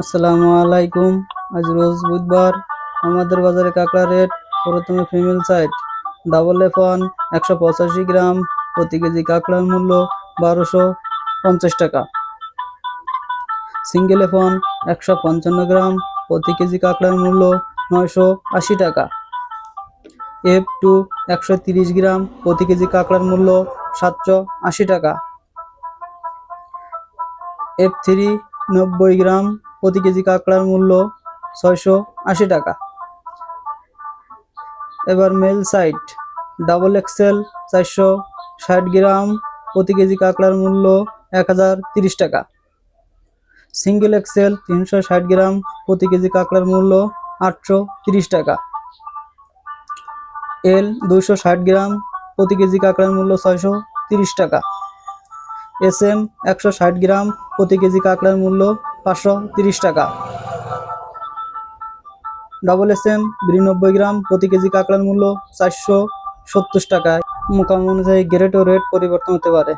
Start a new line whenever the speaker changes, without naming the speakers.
আসসালামু আলাইকুম। আজ রোজ বুধবার আমাদের বাজারে কাঁকড়া রেট প্রথমে female side. Double F one একশো পঁচাশি গ্রাম, প্রতি কেজি কাঁকড়ার মূল্য বারোশো পঞ্চাশ টাকা। সিঙ্গেল এফ ওয়ান একশো পঞ্চান্ন গ্রাম, প্রতি কেজি কাঁকড়ার মূল্য নয়শো আশি টাকা। এফ টু, একশো তিরিশ গ্রাম, প্রতি কেজি কাঁকড়ার মূল্য সাতশো আশি টাকা। এফ থ্রি, নব্বই গ্রাম প্রতি কেজি কাঁকড়ার মূল্য ছয়শো আশি টাকা। এবার মেল সাইট ডাবল এক্সেল চারশো ষাট গ্রাম, প্রতি কেজি কাঁকড়ার মূল্য এক হাজার তিরিশ টাকা। সিঙ্গেল এক্সেল তিনশো ষাট গ্রাম, প্রতি কেজি কাঁকড়ার মূল্য আটশো তিরিশ টাকা। এল দুইশো ষাট গ্রাম, প্রতি কেজি কাঁকড়ার মূল্য ছয়শো তিরিশ টাকা। এস এম একশো ষাট গ্রাম, প্রতি কেজি কাঁকড়ার মূল্য পাঁচশো তিরিশ টাকা। ডবল এস এম, বিরানব্বই গ্রাম, প্রতি কেজি কাঁকড়ার মূল্য চারশো সত্তর টাকায়। মোকাম অনুযায়ী গ্রেট ও রেট পরিবর্তন হতে পারে।